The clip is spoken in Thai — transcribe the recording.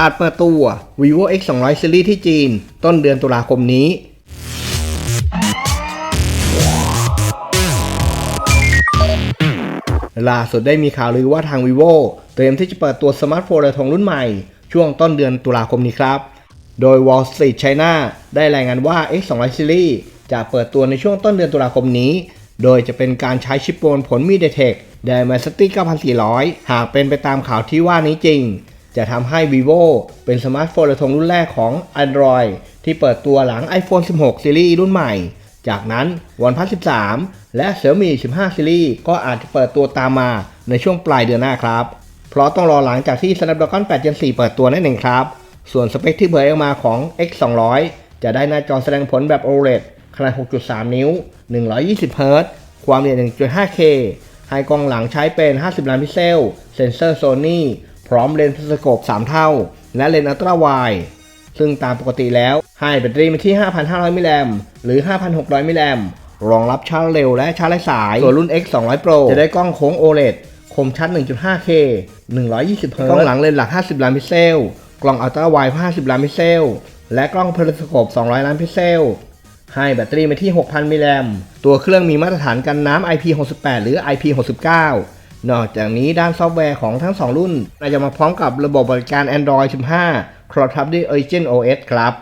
อาจเปิดตัว vivo x 2 0 0 series ที่จีน ต้นเดือนตุลาคมนี้ ล่าสุดได้มีข่าวลือว่าทาง vivo เตรียมที่จะเปิดตัวสมาร์ทโฟนระทงรุ่นใหม่ ช่วงต้นเดือนตุลาคมนี้ครับ โดย Wall Street China ได้รายงานว่า X 2 0 0 Series จะเปิดตัวในช่วงต้นเดือนตุลาคมนี้ โดยจะเป็นการใช้ชิปโปนผล MediaTek Dimensity 9400 หากเป็นไปตามข่าวที่ว่านี้จริง จะทำให้ vivo เป็นสมาร์ทโฟนระทงรุ่นแรกของ Android ที่เปิดตัวหลัง iPhone 16 Series รุ่นใหม่ จากนั้น OnePlus 13 และ Xiaomi 15 Series ก็อาจจะเปิดตัวตามมาในช่วงปลายเดือนหน้าครับ เพราะต้องรอหลังจากที่ Snapdragon 8 Gen 4 เปิดตัวนั่นเองครับ ส่วนสเปคที่เผยออกมาของ X 2 0 0จะได้หน้าจอแสดงผลแบบ OLED ขนาด 6.3 นิ้ว 120 Hz ความละเอียด 1.5K ให้กล้องหลังใช้เป็น 50 ล้านพิกเซล เซนเซอร์ Sony พร้อมเลนส์สโคป3 เท่า และเลนส์อัลตร้าไวด์ซึ่งตามปกติแล้วให้แบตเตอรี่มาที่ 5,500 มิลลิแอมหรือ 5,600 มิลลิแอมรองรับชาร์จเร็วและชาร์จไร้สาย ส่วนรุ่น X 200 Pro จะได้กล้องโค้ง OLED คมชัด 1.5K 120 Hz กล้องหลังเลนส์หลัก 50 ล้านพิกเซล กล้องอัลตร้าไวด์50 ล้านพิกเซล และกล้องเพลิสโคป 200 ล้านพิกเซล ให้แบตเตอรี่มาที่ 6,000 มิลลิแอมตัวเครื่องมีมาตรฐานกันน้ำ IP68 หรือ IP69 นอกจากนี้ด้านซอฟต์แวร์ของทั้ง 2 รุ่นจะมาพร้อมกับระบบบริการ Android 15ครอสทับด้วย Origin OS ครับ